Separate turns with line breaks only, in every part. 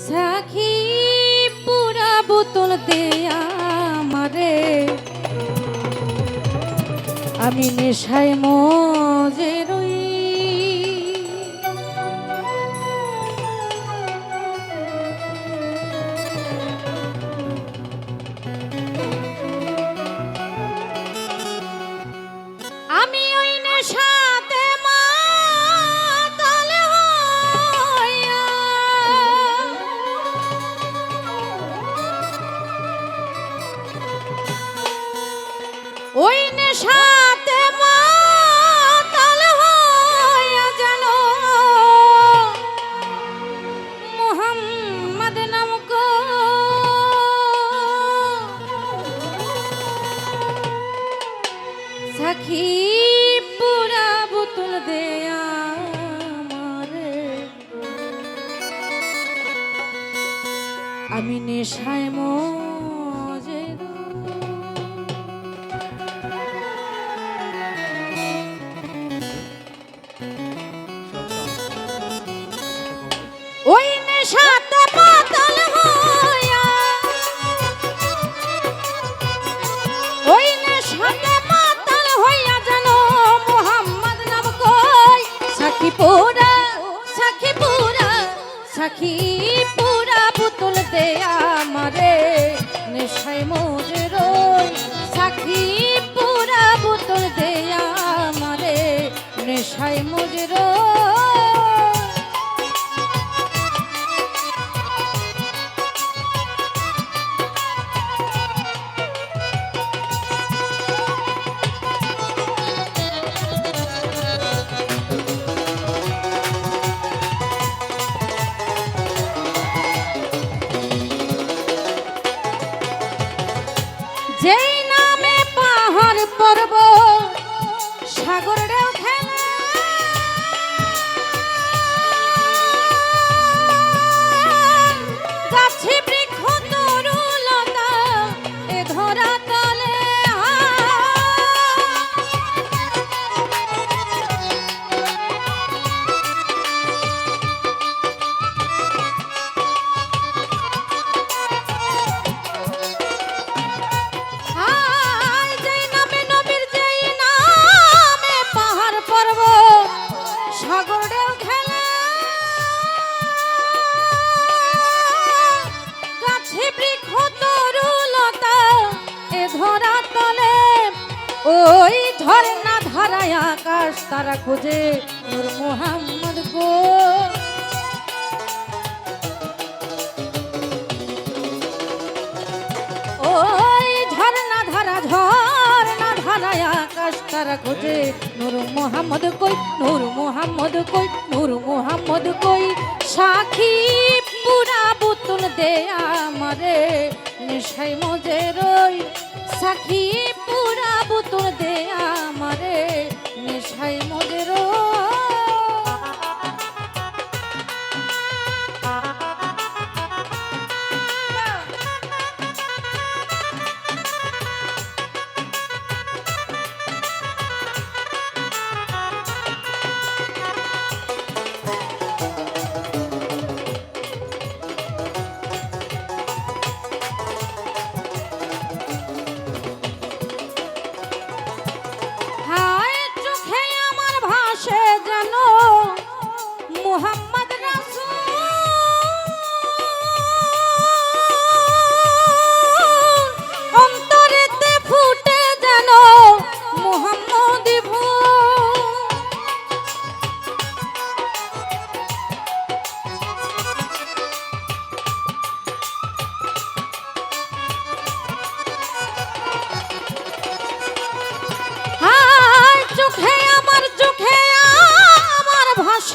সাখী পুরা বোতল দেয়া আমারে আমি নেশায় মজে ওই নেশাতে তারা খোঁজে নূর মোহাম্মদ গো ওই ঝর্ণা ধারা, ঝর্ণা ধারায় আকাশ তারা খোঁজে, নূর মোহাম্মদ কই, নূর মোহাম্মদ কই, নূর মোহাম্মদ কই। সাখী পুরা বুতুল দে আমারে নেশাই মজে রই। সাখী পুরা বুতুল দে আমারে নেশাই মজে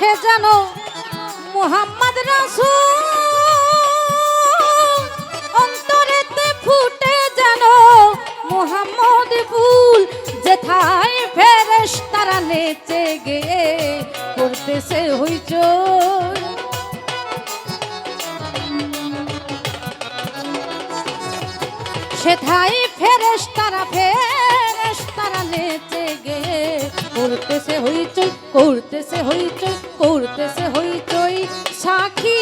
ভাসে যেন মোহাম্মদ রাসূল, অন্তরেতে ফুটে যেন মোহাম্মদ ফুল যেথায় ফেরেশ তারা নেচে গিয়ে করতেছে হইচই। সেথায় ফেরেশ তারা ফেরেশ তারা নেচে গে করতেছে হইচই করতেছে হইচই করতেছে হইচই। সাক্ষী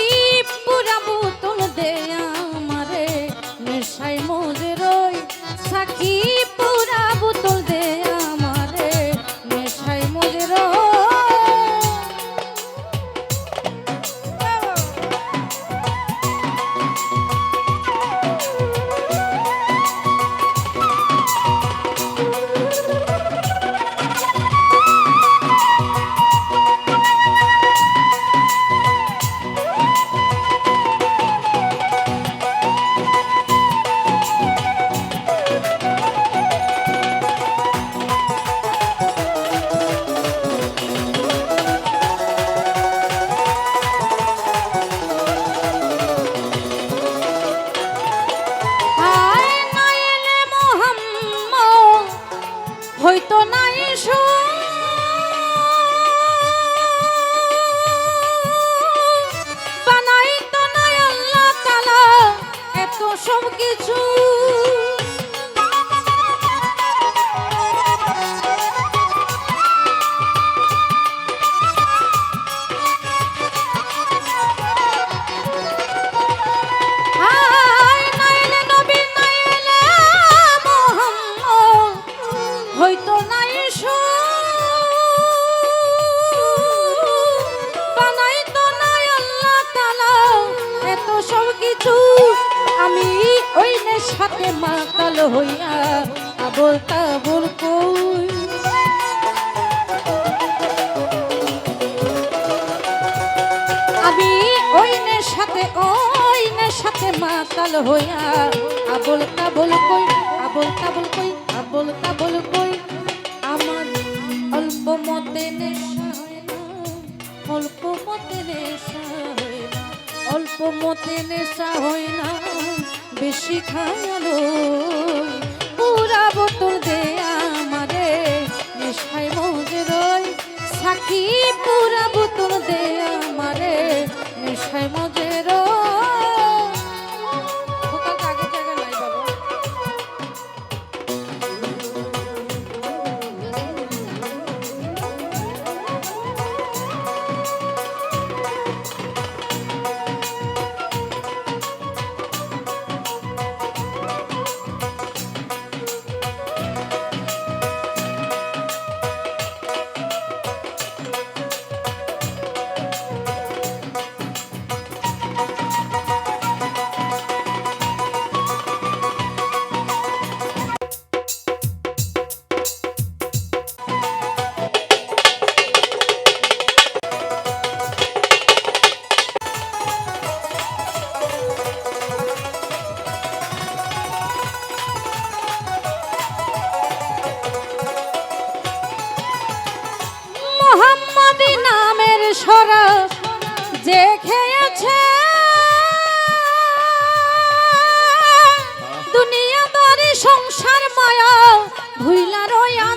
কিছু হইয়া আবল তাবল আমি ওই সাথে ওই সাথে মাতাল হইয়া, আবল তাবল কই, আবল তাবল কই, আবল তাবল কই? আমার অল্প মতে নেশা হয় না, অল্প মতে নেশা হয় না, অল্প পুরা বোতল দে আমারে নেশায় মজে রই সাকি পুরা বোতল দে শরফ যে খেয়েছে। দুনিয়াদারি সংসার মায়া ভুইলা রইয়াছে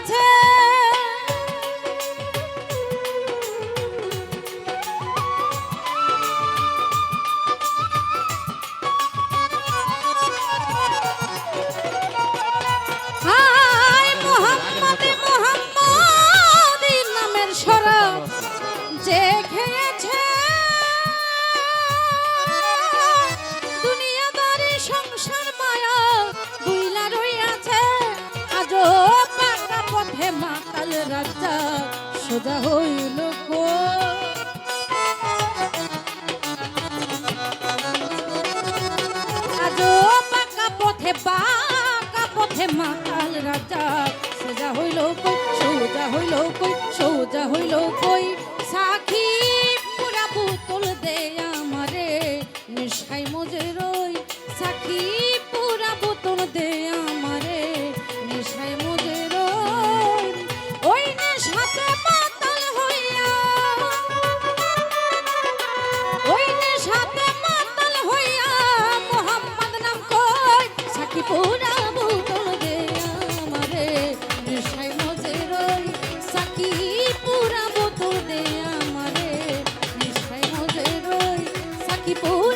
রাজা সোজা হইল পাকা পথে পাকা পথে মাতাল রাজা, সোজা হইল কই? সোজা হইল কই? সোজা হইল কই? সাখী পুরা বোতল দে আমারে নেশাই মজে রই সাখী পুরা